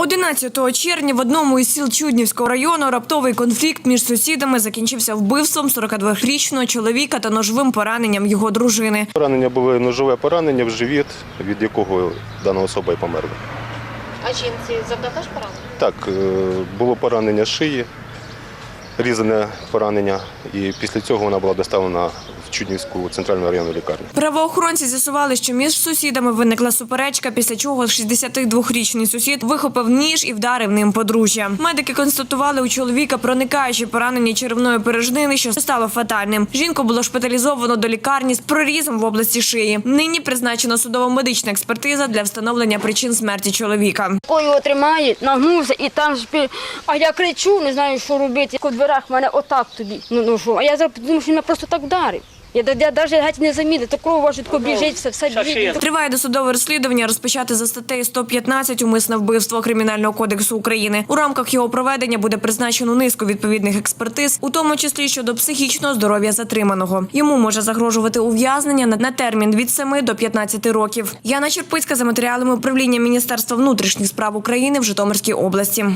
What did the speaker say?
11 червня в одному із сіл Чуднівського району раптовий конфлікт між сусідами закінчився вбивством 42-річного чоловіка та ножовим пораненням його дружини. Поранення були ножове поранення в живіт, від якого дана особа і померла. А жінці завдали теж поранення? Так, е, було поранення шиї, різане поранення, і після цього вона була доставлена в Чуднівську центральну районну лікарню. Правоохоронці з'ясували, що між сусідами виникла суперечка, після чого 62-річний сусід вихопив ніж і вдарив ним подружжя. Медики констатували у чоловіка проникаючі поранення черевної порожнини, що стало фатальним. Жінку було шпиталізовано до лікарні з прорізом в області шиї. Нині призначена судово-медична експертиза для встановлення причин смерті чоловіка. Його тримає, нагнувся і там шпі. А я кричу, не знаю, що робити. У дверях в мене отак тобі. Ну, ну? А я зараз думаю, що він мене просто так вдарив. Я, я навіть геть не замітив, то кров тако біжить, все, все біжить. Триває досудове розслідування, розпочати за статтею 115 умисне вбивство Кримінального кодексу України. У рамках його проведення буде призначено низку відповідних експертиз, у тому числі щодо психічного здоров'я затриманого. Йому може загрожувати ув'язнення на термін від 7 до 15 років. Яна Черпицька за матеріалами управління Міністерства внутрішніх справ України в Житомирській області.